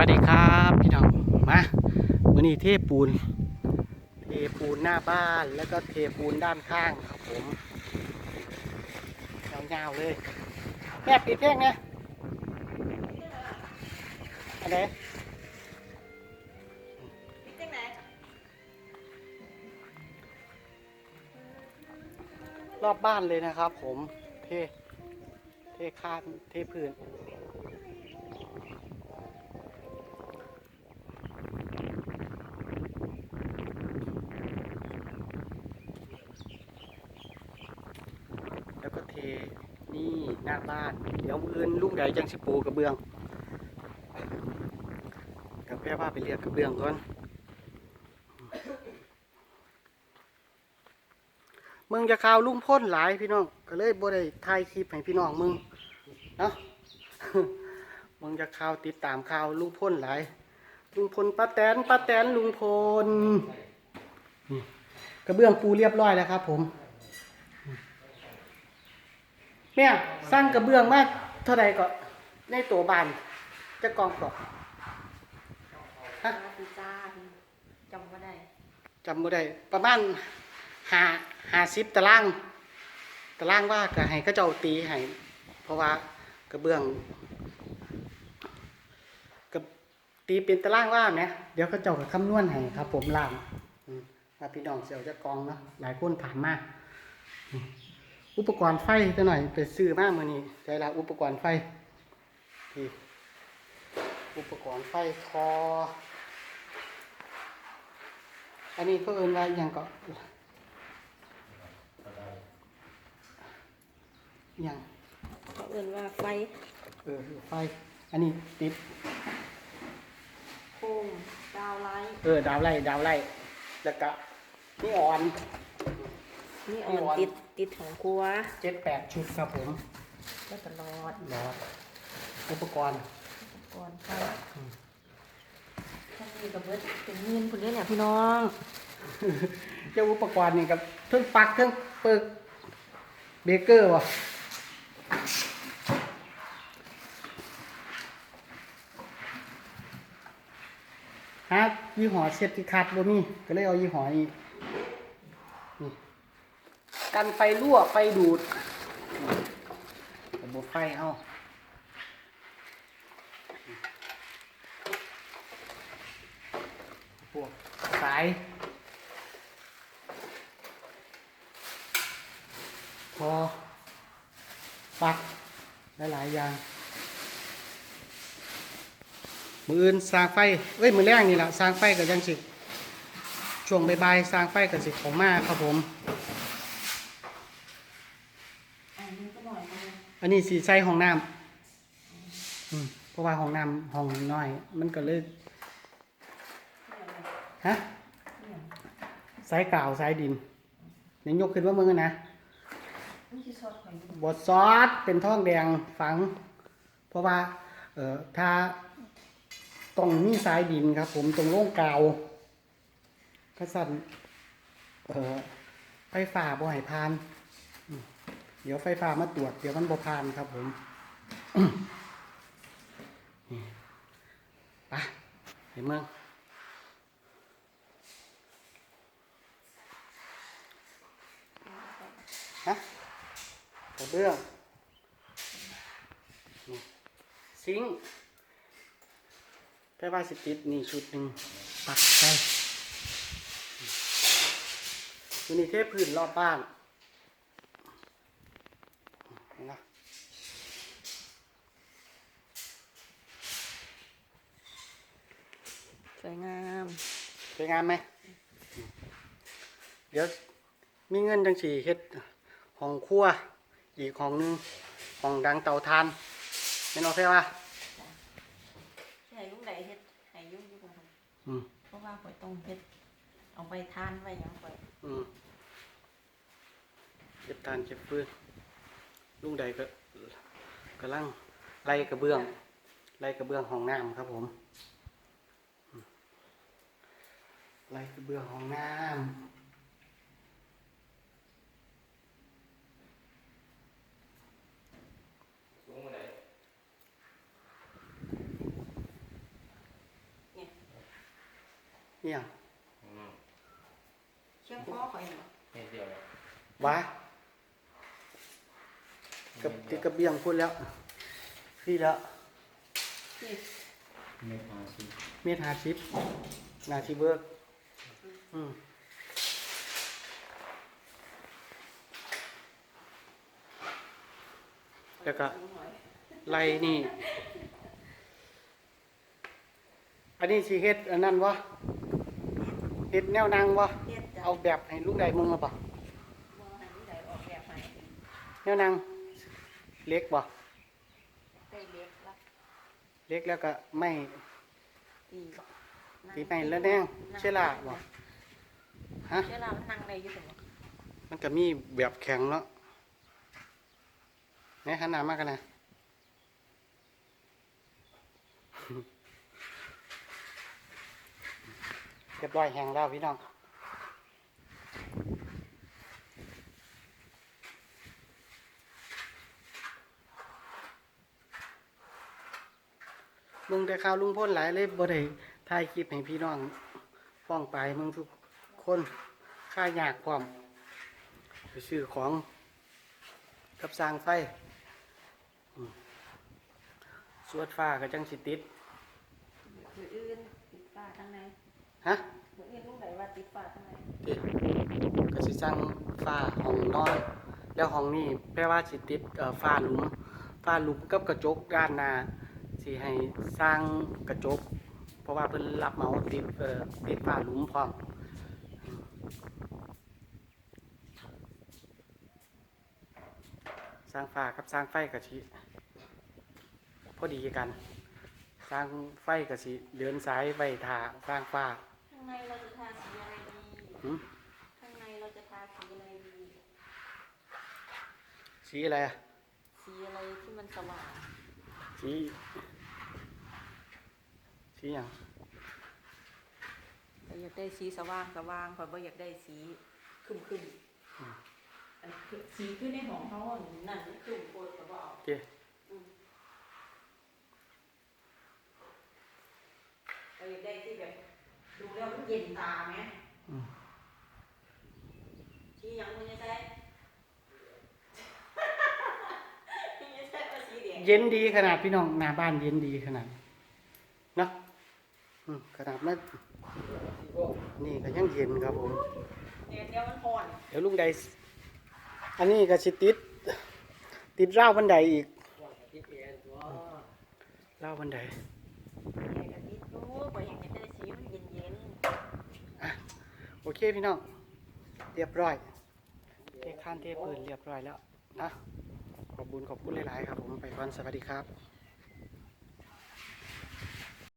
วัสดีครับพี่น้องมาวันนี้เทปูน เทปูนหน้าบ้านแล้วก็เทปูนด้านข้างครับผมยาวๆเลยแม่ปิดเพลงไงอันไหนจังไหนรอบบ้านเลยนะครับผมเทเทข้างเทพื้น แล้วก็เทาบ้าน เดี๋ยวมืออื่นลูกใดจังสิปูกระเบื้องกับแพ่ว่าไปเรียกกระเบื้องก่อนมึงจะข่าวลุงพ่นหลายพี่น้องก็เลยบ่ได้ถ่ายคลิปให้พี่น้องมึงเนาะมึงจะข่าวติดตามข่าวลุงพ่นหลายลุงพลป้าแตนป้าแตนลุงพลกระเบื้องปูเรียบร้อยแล้วครับ ผม แม่สร้างกระเบื้องมาเท่าไหร่ก็ในตัวบานจะกองกรอบฮะพิซซ่าจำไม่ได้จำไม่ได้ ประมาณหาหาสิบตารางตารางว่าก็ให้เขาเจ้าตีให้เพราะว่ากระเบื้องกับตีเป็นตารางว่าไหมเดี๋ยวเขาเจ้าก็คำนวณให้ครับ ผมล่างอืมว่าพี่น้องเสียวจะกองเนาะหลายคนถามมาอืม อุปกรณ์ไฟจะหน่อยไปซื้อมากมือนี้ใช้ละอุปกรณ์ไฟที่อุปกรณ์ไฟทออันนี้ก็เอินว่าอหย่างก็อหย่างเขาเอื่นว่าไฟ เออไฟ อันนี้ติดโคมดาวไลท์เออดาวไล่ดาวไล่แล้วก็นี่อ่อน นี่อ่อนนี่อ่อนติดติดของครัวเจ็ดแปดชุดครับผมก็ตลอดรออุปกรณ์ก่อนไฟท่านนี้กับเบิร์ดเป็นเงินคนนี้เนี่ยพี่น้องเจ้าอุปกรณ์นี่กับเครื่องปลักเครื่องเปิกเบเกอร์วะฮะยี่ห้อเซตที่ขาดบ่มีก็เลยเอายี่ห้อนี้นี่ กันไฟรั่วไฟดูดระบบไฟเอาพวกสายพอปักหลายๆอย่าง มืออื่นสร้างไฟเอ้ยมือแรกนี่แหละสร้างไฟกับยังสิช่วงบ่ายๆสร้างไฟกับสิของมาครับผม อันนี้ก็หน่อยนะ อันนี้สีใส่ห้องน้ำอืมเพราะว่าห้องน้ำห้องน้อย มันก็เลยฮะสายกาวสายดินยังยกขึ้นว่ามึงอนะนี่คือซอสหอยบดซอสเป็นท่องแดงฝัง เพราะว่า เอ่อถ้าต้องมีสายดินครับ ผมตรงโล่งกาวก็สั่นเอ่อไฟฟ้าบ่ให้พานอืม เดี๋ยวไฟฟ้ามาตรวจ เดี๋ยวมันบ่พานครับผมนี่ไปเห็นมืองฮะกระเบื้องซิงค์แค่ว่าสิติดนี่ชุดหนึ่งปักใส่วันนี้เทพื้นรอบบ้าน นนะสวยงามสวยงามไหม เดี๋ยวมีเงินจังสี่เฮ็ดห้องครัว อีกห้องหนึงห้องดังเตาทานเป็นโอเคป่ะใช่ยุ่งใดเฮ็ดให้ยุ่งยุ่งกันอืมเพราะว่าข่อยต้องเฮ็ดเอาไปทานไว้หยังข่อยอืมเก็บทานเก็บฟืน ลุงใดก็กำลังไล่กระเบื้องไล่กระเบื้องห้องน้ำครับผมอืมไล่กระเบื้องห้องน้ำเนี่ยอืมเชียงคอข่อยเนาะเม็ดเดียวเลยว้า กับติดกระเบียงพูดแล้ว พี่แล้วนี่เม็ดมาสิเมธาชิปนาทีเบิร์กอืมแล้วก็ไล่นี่ อันนี้สีเฮ็ดอันนั้นวะเฮ็ดแนวนางวะเฮ็ดจ้ะเอาแบบให้ลูกใดมึงมาปะบ่ให้ผู้ใดออกแบบให้แนวนาง เล็กบ่ได้เล็กละเล็กแล้วก็ไม่ตีตีไม่แล้วแน่งเชื่อล่าบ่ฮะเชื่อล่ามันนั่งได้อยู่ตรงนี้มันก็มีแบบแข็งเนาะเนี่ยขนาดมากกันนะเรียบร้อยแห้งแล้วพี่น้อง มึงได้ข่าวลุงพ่นหลายเลยบ่ได้ถ่ายคลิปให้พี่น้องฟ้องไปมึงทุกคนค่ายากพร้อมไปซื้อของกับสร้างไฟอืมสวดฟ้าก็จังสิติดมืออื่นติดฝ้าข้างในฮะมืออื่นลูกไหนว่าติดฝ้าข้างในติก็สิสร้างฟ้าห้องนอนแล้วห้องนี้แปลว่าสิติดเอ่อฟ้าหลุมฟ้าหลุมกับกระจกด้านหน้า สิให้สร้างกระจก เพราะว่าเพิ่นรับเหมาติดเอ่อติดฟ้าหลุมพร้อมสร้างฟ้ากับสร้างไฟก็สิพอดีกัน สร้างไฟก็สิเดินสายไว้ท่าสร้างฟ้าข้างในเราจะทาสีอะไรดีหืมข้างในเราจะทาสีอะไรดี สีอะไรอะสีอะไรที่มันสว่างสี สีอย่างเราอยากได้สีสว่างสว่างเพราะว่าอยากได้สีขึ้มขึ้มอันคือสีขึ้นในห้องเขาอะนั่นขึ้นโคตรก็บ่เอาโอเคเราอยากได้ที่แบบดูแล้วมันเย็นตาไหมอืมสีหยังมึงจะใช้มึงจะใช้ว่าสีแดงเย็นดีขนาดพี่น้องหน้าบ้านเย็นดีขนาดเนาะอืม ขนาดนั้นนี่ก็ยังเย็นครับผม เดี๋ยวเดี๋ยวมันห่อนเดี๋ยวลุงใดสอันนี้ก็สิติด ติดราวบันไดอีกราวบันไดเดี๋ยวกันนิดดูบ่อยากจะได้สีมันเย็นเย็นโอเคพี่น้อง เรียบร้อยเทข้านเทปืนเรียบร้อยแล้วนะขอบบุญขอบคุณหลาย ๆ ครับผมไปก่อนสวัสดีครับๆ